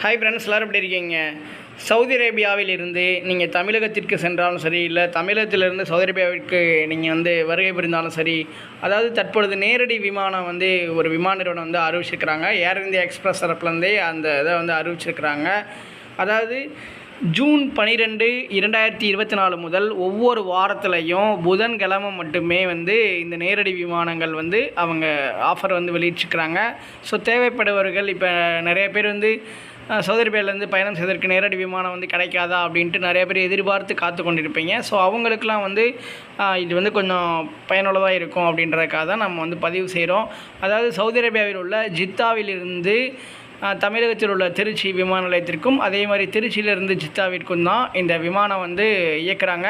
Hi friends எல்லோரும் எப்படி இருக்கீங்க? சவுதி அரேபியாவில் இருந்து நீங்கள் தமிழகத்திற்கு சென்றாலும் சரி இல்லை தமிழகத்திலிருந்து சவுதி அரேபியாவிற்கு நீங்கள் வந்து வருகை புரிந்தாலும் சரி அதாவது தற்பொழுது நேரடி விமானம் வந்து ஒரு விமான நிறுவனம் வந்து அறிவிச்சிருக்கிறாங்க. ஏர் இந்தியா எக்ஸ்பிரஸ் தரப்புலேருந்தே அந்த இதை வந்து அறிவிச்சிருக்கிறாங்க. அதாவது ஜூன் பனிரெண்டு இரண்டாயிரத்தி இருபத்தி நாலு முதல் ஒவ்வொரு வாரத்துலையும் புதன்கிழமை மட்டுமே வந்து இந்த நேரடி விமானங்கள் வந்து அவங்க ஆஃபர் வந்து வெளியிட்டிருக்கிறாங்க. ஸோ தேவைப்படுபவர்கள் இப்போ நிறைய பேர் வந்து சவுதி அரேபியாவிலேருந்து பயணம் செய்வதற்கு நேரடி விமானம் வந்து கிடைக்காதா அப்படின்ட்டு நிறைய பேர் எதிர்பார்த்து காத்து கொண்டிருப்பீங்க. ஸோ அவங்களுக்கெல்லாம் வந்து இது வந்து கொஞ்சம் பயனுள்ளதாக இருக்கும் அப்படின்றதுக்காக தான் நம்ம வந்து பதிவு செய்கிறோம் அதாவது சவுதி அரேபியாவில் உள்ள ஜித்தாவிலிருந்து தமிழகத்தில் உள்ள திருச்சி விமான நிலையத்திற்கும் அதே மாதிரி திருச்சியிலிருந்து ஜித்தாவிற்கும் தான் இந்த விமானம் வந்து இயக்குறாங்க.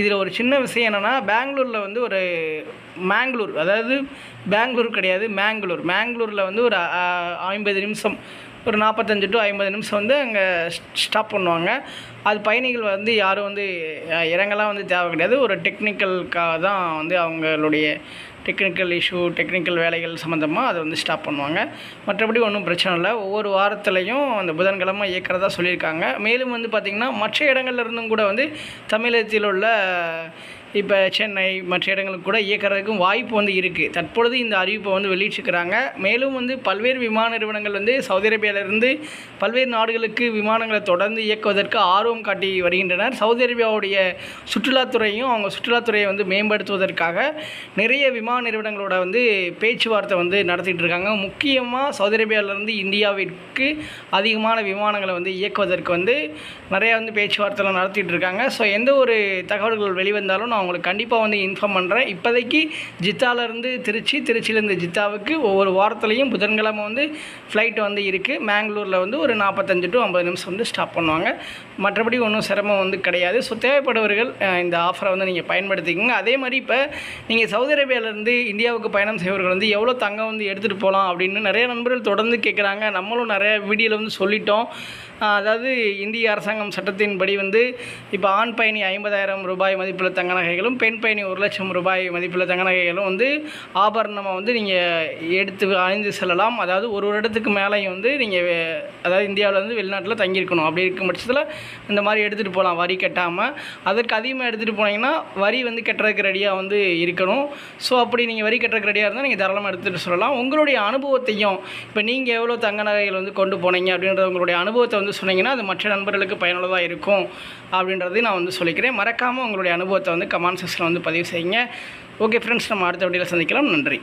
இதில் ஒரு சின்ன விஷயம் என்னென்னா பெங்களூரில் வந்து ஒரு மேங்களூர் அதாவது பெங்களூர் கிடையாது மேங்களூர். மேங்களூரில் வந்து ஒரு ஐம்பது நிமிஷம் ஒரு நாற்பத்தஞ்சு டு ஐம்பது நிமிஷம் வந்து அங்கே ஸ்டாப் பண்ணுவாங்க. அது பயணிகள் வந்து யாரும் வந்து இறங்கலாம் வந்து தேவை கிடையாது. ஒரு டெக்னிக்கலுக்காக தான் வந்து அவங்களுடைய டெக்னிக்கல் இஷ்யூ டெக்னிக்கல் வேலைகள் சம்மந்தமாக அதை வந்து ஸ்டாப் பண்ணுவாங்க. மற்றபடி ஒன்றும் பிரச்சனை இல்லை. ஒவ்வொரு வாரத்துலையும் அந்த புதன்கிழமை இயக்கிறதா சொல்லியிருக்காங்க. மேலும் வந்து பார்த்திங்கன்னா மற்ற இடங்கள்ல இருந்தும் கூட வந்து தமிழகத்தில் உள்ள இப்போ சென்னை மற்ற இடங்களுக்கு கூட இயக்கிறதுக்கும் வாய்ப்பு வந்து இருக்குது தற்பொழுது இந்த அறிவிப்பை வந்து வெளியிட்டிருக்கிறாங்க. மேலும் வந்து பல்வேறு விமான நிறுவனங்கள் வந்து சவுதி அரேபியாவிலிருந்து பல்வேறு நாடுகளுக்கு விமானங்களை தொடர்ந்து இயக்குவதற்கு ஆர்வம் காட்டி வருகின்றனர். சவுதி அரேபியாவுடைய சுற்றுலாத்துறையும் அவங்க சுற்றுலாத்துறையை வந்து மேம்படுத்துவதற்காக நிறைய விமான நிறுவனங்களோட வந்து பேச்சுவார்த்தை வந்து நடத்திட்டு இருக்காங்க முக்கியமாக சவுதி அரேபியாவிலேருந்து இந்தியாவிற்கு அதிகமான விமானங்களை வந்து இயக்குவதற்கு வந்து நிறையா வந்து பேச்சுவார்த்தைலாம் நடத்திட்டு இருக்காங்க ஸோ எந்த ஒரு தகவல்கள் வெளிவந்தாலும் நான் உங்களுக்கு கண்டிப்பாக வந்து இன்ஃபார்ம் பண்ணுறேன் இப்போதைக்கு ஜித்தாலேருந்து திருச்சி திருச்சியிலேருந்து ஜித்தாவுக்கு ஒவ்வொரு வாரத்துலேயும் புதன்கிழமை வந்து ஃப்ளைட் வந்து இருக்குது மேங்களூரில் வந்து ஒரு நாற்பத்தஞ்சு டு ஐம்பது நிமிஷம் வந்து ஸ்டாப் பண்ணுவாங்க. மற்றபடி ஒன்றும் சிரமம் வந்து கிடையாது. ஸோ தேவைப்படுவர்கள் இந்த ஆஃபரை வந்து நீங்கள் பயன்படுத்திக்கோங்க. அதே மாதிரி இப்போ நீங்கள் சவுதி அரேபியாவிலேருந்து இந்தியாவுக்கு பயணம் செய்வர்கள் வந்து எவ்வளோ தங்கம் வந்து எடுத்துகிட்டு போகலாம் அப்படின்னு நிறைய நண்பர்கள் தொடர்ந்து கேட்குறாங்க நம்மளும் நிறைய வீடியோவில் வந்து சொல்லிட்டோம். அதாவது இந்திய அரசாங்கம் சட்டத்தின்படி வந்து இப்போ ஆண் பயணி ஐம்பதாயிரம் ரூபாய் மதிப்புள்ள தங்க நகைகளும் பெண் பயணி ஒரு லட்சம் ரூபாய் மதிப்புள்ள தங்க நகைகளும் வந்து ஆபரணமாக வந்து நீங்கள் எடுத்து அணிந்து செல்லலாம். அதாவது ஒரு வருடத்துக்கு மேலேயும் வந்து நீங்கள் அதாவது இந்தியாவில் வந்து வெளிநாட்டில் தங்கியிருக்கணும். அப்படி இருக்கும் பட்சத்தில் இந்த மாதிரி எடுத்துகிட்டு போகலாம் வரி கட்டாமல் அதற்கு அதிகமாக எடுத்துகிட்டு போனீங்கன்னா வரி வந்து கட்டுறதுக்கு ரெடியாக வந்து இருக்கணும். ஸோ அப்படி நீங்கள் வரி கட்டுறதுக்கு ரெடியாக இருந்தால் நீங்கள் தாராளமாக எடுத்துகிட்டு சொல்லலாம். உங்களுடைய அனுபவத்தையும் இப்போ நீங்கள் எவ்வளோ தங்க நகைகள் வந்து கொண்டு போனீங்க அப்படின்ற உங்களுடைய அனுபவத்தை வந்து சொன்னீங்கன்னா அது மற்ற நண்பர்களுக்கு பயனுள்ளதாக இருக்கும் அப்படின்றதையும் நான் வந்து சொல்லிக்கிறேன். மறக்காமல் உங்களுடைய அனுபவத்தை வந்து கமெண்ட் செக்ஷனில் வந்து பதிவு செய்யுங்க. ஓகே ஃப்ரெண்ட்ஸ் நம்ம அடுத்த வீடியோவில் சந்திக்கலாம். நன்றி.